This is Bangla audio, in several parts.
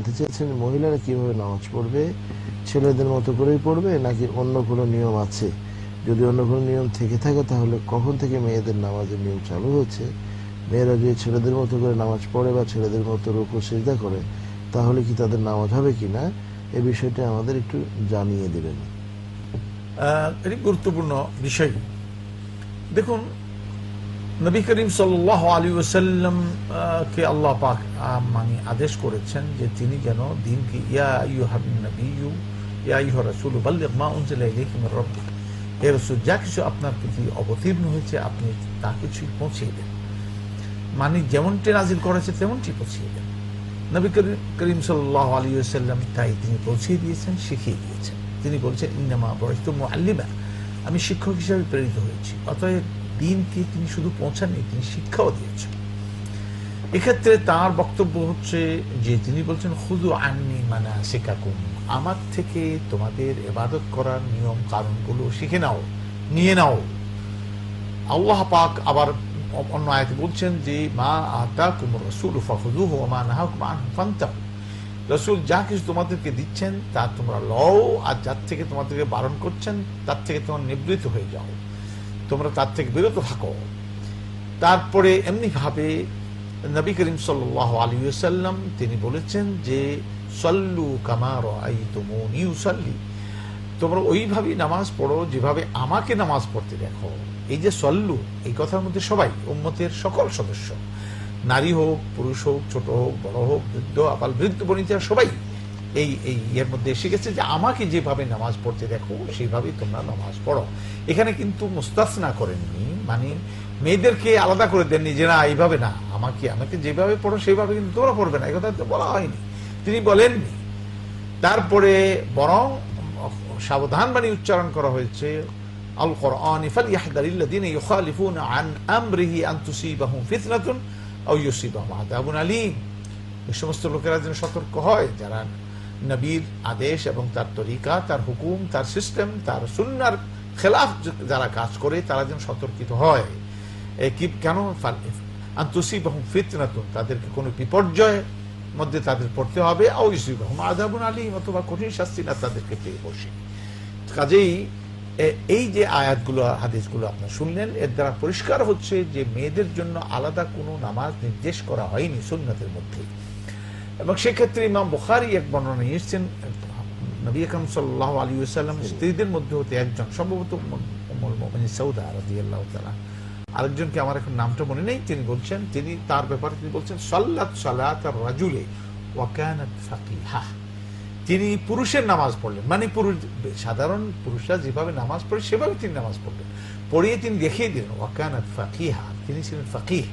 জানতে চেয়েছেন মহিলারা কীভাবে নামাজ পড়বে? ছেলেদের মতো করেই পড়বে নাকি অন্য কোনো নিয়ম আছে? যদি অন্য কোনো নিয়ম থেকে থাকে তাহলে কখন থেকে মেয়েদের নামাজের নিয়ম চালু হচ্ছে মেয়েরা যদি ছেলেদের মতো করে নামাজ পড়ে বা ছেলেদের মতো রুকু সিজদা করে, তাহলে কি তাদের নামাজ হবে কি না? এ বিষয়টা আমাদের একটু জানিয়ে দেবেন। গুরুত্বপূর্ণ বিষয়। দেখুন নবী করিম সাল্লাহ আলী ওসাল্লাম কে আল্লাহ পাক মানে আদেশ করেছেন যে তিনি যেন দিনকে, ইয়া ইউহান নবী ইয়া ইহ রাসূল বাল্লিগ মা উনজিলা ইলাইকা মির রাব্বিক। হে যা কিছু আপনার প্রতি অবতীর্ণ হয়েছে, আপনি তা কিছুই পৌঁছিয়ে দেন। মানে যেমনটি নাজিল করেছে, তেমনটি পৌঁছিয়ে দেন। নবী করিম- সাল্লাহ আলী সাল্লাম তাই তিনি পৌঁছিয়ে দিয়েছেন, শিখিয়ে দিয়েছেন। তিনি বলছেন, ইন্নামা বয়স্ত আল্লিমা আমি শিক্ষক হিসাবে প্রেরিত হয়েছি। অতএব দিনকে তিনি শুধু পৌঁছাননি, তিনি শিক্ষাও দিয়েছেন। এক্ষেত্রে তার বক্তব্য হচ্ছে যে, তিনি বলছেন হুদু আননি মানা শেখাকুম আমার থেকে তোমাদের এবাদত করার নিয়ম কারণগুলো শিখে নাও, নিয়ে নাও। আল্লাহ পাক আবার অন্য আয়াতে বলছেন যে, মা আতা কুমর রসুল ফাহুদুহু ওয়া মা আনহু ফান্তাহু। রসুল যা কিছু তোমাদেরকে দিচ্ছেন, তা তোমরা লও, আর যার থেকে তোমাদেরকে বারণ করছেন, তার থেকে তোমার নিবৃত হয়ে যাও। তোমরা তার থেকে বিরত থাকো। তারপরে এমনি ভাবে নবী করিম সাল্লাহ আলী সাল্লাম তিনি বলেছেন যে, সল্লু কামার উসাল্লি তোমরা ওইভাবেই নামাজ পড়ো, যেভাবে আমাকে নামাজ পড়তে দেখো। এই যে সল্লু, এই কথার মধ্যে সবাই, উম্মতের সকল সদস্য। নারী হোক, পুরুষ হোক, ছোট হোক, বড় হোক, বৃদ্ধ, আপাল বৃদ্ধ বনিতা সবাই। এই এই ইয়ের মধ্যে এসে গেছে যে আমাকে যেভাবে নামাজ পড়তে দেখো, সেইভাবেই তোমরা নামাজ পড়ো। এখানে কিন্তু মুস্তাসনা করেননি মানে মেয়েদেরকে আলাদা করে দেননি যে, না, এইভাবে না, আমাকে আমাকে যেভাবে পড়ো, সেইভাবে কিন্তু তোমরা পড়বে না। এই কথা তো বলা হয়নি। তিনি বলেননি তারপরে বরং সাবধান বাণী উচ্চারণ করা হয়েছে আল কোরআন ফালইয়াহদারিল্লাযিনা ইউখালিফুনা আন আমরিহি আন ফিতনাতুন আও ইউসিবাহুম আযাবুন আলীম। এই সমস্ত লোকেরা যেন সতর্ক হয়, যারা নবীর আদেশ এবং তার তরিকা, তার হুকুম, তার সিস্টেম তার সুন্নার খেলাফ যারা কাজ করে, তারা যেন সতর্কিত হয়। কি, কেন? আন্তসিবাহুম ফিতনাতুন, তাদেরকে কোনো বিপর্যয় মধ্যে তাদের পড়তে হবে। আও ইউসিবাহুম আযাবুন আলীম, অথবা কঠিন শাস্তি না তাদেরকে পেয়ে বসে। কাজেই এই যে আয়াতগুলো, হাদিসগুলো আপনার শুনলেন, এর দ্বারা পরিষ্কার হচ্ছে যে মেয়েদের জন্য আলাদা কোনো নামাজ নির্দেশ করা হয়নি সুন্নতের মধ্যে। এবং সেক্ষেত্রে ইমাম বুখারি এক বর্ণনা এসছেন নবী আকরম সাল্লাহ আলী সাল্লাম স্ত্রীদের মধ্যে হতে একজন সম্ভবত সৌদা রাদিয়াল্লাহু তাআলা আরেকজনকে আমার এখন নামটা মনে নেই তিনি বলছেন তিনি তার ব্যাপারে তিনি বলছেন সাল্লাত সালাত রাজুলে ওয়াকানাত ফাকিহা তিনি পুরুষের নামাজ পড়লেন মানে পুরুষ সাধারণ পুরুষরা যেভাবে নামাজ পড়ে সেভাবে তিনি নামাজ পড়লেন। পড়িয়ে তিনি দেখিয়ে দিলেন ওয়াকানাত ফাকিহা তিনি ছিলেন ফাকিহ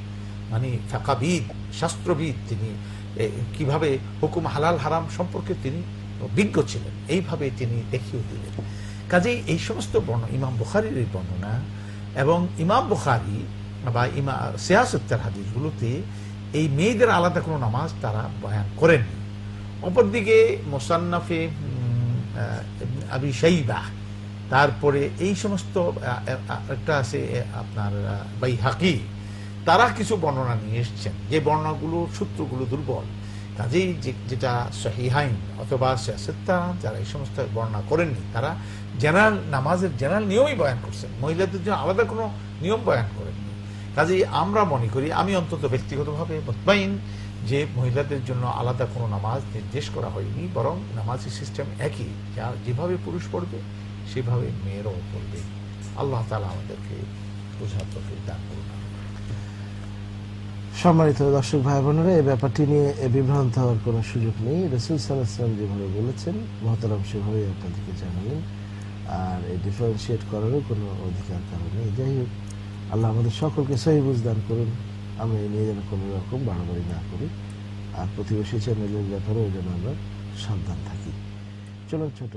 মানে ফাকাবিদ শাস্ত্রবিদ তিনি। কীভাবে হুকুম হালাল, হারাম সম্পর্কে তিনি বিজ্ঞ ছিলেন, এইভাবে তিনি দেখিয়ে দিলেন। কাজেই এই সমস্ত বর্ণ, ইমাম বুখারির এই বর্ণনা এবং ইমাম বুখারি বা ইমা, সিয়াসত্তার হাদিসগুলোতে এই মেয়েদের আলাদা কোনো নামাজ তারা বয়ান করেননি। অপরদিকে মোসান্নাফে আবি শাইবা, তারপরে এই সমস্ত একটা আছে আপনার বাই হাকি তারা কিছু বর্ণনা নিয়ে এসছেন। যে বর্ণনাগুলো, সূত্রগুলো দুর্বল। কাজেই যেটা সহিহাইন অথবা সিয়াসত্তা যারা এই সমস্ত বর্ণনা করেননি, তারা জেনারেল, নামাজের জেনারেল নিয়মই বয়ান করছেন। মহিলাদের জন্য আলাদা কোনো নিয়ম বয়ান করেননি। কাজেই আমরা মনে করি, আমি অন্তত ব্যক্তিগতভাবে মতমাইন যে মহিলাদের জন্য আলাদা কোনো নামাজ নির্দেশ করা হয়নি, বরং নামাজের সিস্টেম একই। যা যেভাবে পুরুষ পড়বে, সেভাবে মেয়েরাও পড়বে। আল্লাহ তালা আমাদেরকে বোঝার দান করুন। সম্মানিত দর্শক ভাই বোনেরা, এই ব্যাপারটি নিয়ে বিভ্রান্ত হওয়ার কোনো সুযোগ নেই। রসুল সাল্লাহাম যেভাবে বলেছেন, মহতারাম সেভাবেই আপনাদেরকে জানালেন। আর এই ডিফারেন্সিয়েট করারও কোনো অধিকার কারণ নেই। যাই হোক, আল্লাহ আমাদের সকলকে সহি বুঝদান করুন। আমরা এই নিয়ে যেন কোনো রকম বাড়াবাড়ি না করি। আর প্রতিবেশী চ্যানেলের ব্যাপারেও যেন আমরা সাবধান থাকি। চলুন ছোট